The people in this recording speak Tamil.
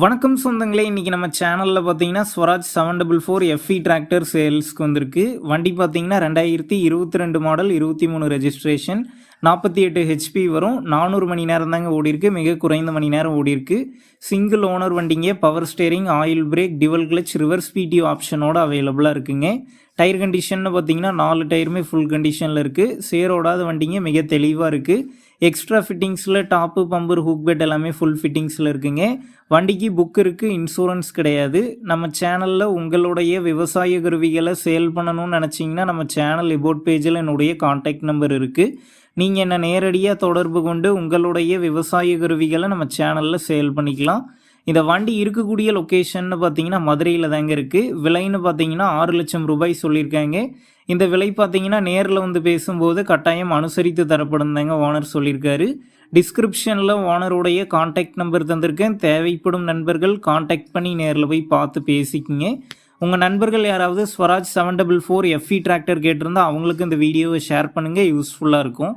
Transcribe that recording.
வணக்கம் சொந்தங்களே இன்றைக்கி நம்ம சேனலில் பார்த்தீங்கன்னா Swaraj seven double four FE tractor சேல்ஸ்க்கு வந்திருக்கு. வண்டி பார்த்தீங்கன்னா ரெண்டாயிரத்தி இருபத்தி ரெண்டு மாடல் இருபத்தி மூணு ரெஜிஸ்ட்ரேஷன் நாற்பத்தி எட்டு ஹெச்பி வரும். நானூறு மணி நேரம் தாங்க ஓடிருக்கு மிக குறைந்த மணி நேரம் ஓடிருக்கு சிங்கிள் ஓனர் வண்டிங்க. Power steering oil brake dual clutch reverse PTO ஆப்ஷனோட அவைலபிளாக இருக்குங்க. டயர் கண்டிஷன்னு பார்த்தீங்கன்னா நாலு டயருமே ஃபுல் கண்டிஷனில் இருக்குது சேரோடாத வண்டிங்க மிக தெளிவாக இருக்குது எக்ஸ்ட்ரா ஃபிட்டிங்ஸில் டாப்பு பம்பர் ஹூக் பெட் எல்லாமே ஃபுல் ஃபிட்டிங்ஸில் இருக்குங்க. வண்டிக்கு புக் இருக்குது இன்சூரன்ஸ் கிடையாது. நம்ம சேனலில் உங்களுடைய விவசாய கருவிகளை சேல் பண்ணணும்னு நினச்சிங்கன்னா நம்ம சேனல் எபோட் பேஜில் என்னுடைய காண்டாக்ட் நம்பர் இருக்குது நீங்கள் என்னை நேரடியாக தொடர்பு கொண்டு உங்களுடைய விவசாய கருவிகளை நம்ம சேனலில் சேல் பண்ணிக்கலாம். இந்த வண்டி இருக்கக்கூடிய லொக்கேஷன்னு பார்த்தீங்கன்னா மதுரையில் தாங்க இருக்குது விலைன்னு பார்த்தீங்கன்னா ஆறு லட்சம் ரூபாய் சொல்லியிருக்காங்க. இந்த விலை பார்த்தீங்கன்னா நேரில் வந்து பேசும்போது கட்டாயம் அனுசரித்து தரப்படும் தாங்க ஓனர் சொல்லியிருக்காரு. டிஸ்கிரிப்ஷனில் ஓனருடைய காண்டாக்ட் நம்பர் தந்திருக்கேன். தேவைப்படும் நண்பர்கள் காண்டாக்ட் பண்ணி நேரில் போய் பார்த்து பேசிக்கிங்க. உங்கள் நண்பர்கள் யாராவது Swaraj seven double four FE tractor கேட்டிருந்தால் அவங்களுக்கு இந்த வீடியோவை ஷேர் பண்ணுங்கள் யூஸ்ஃபுல்லாக இருக்கும்.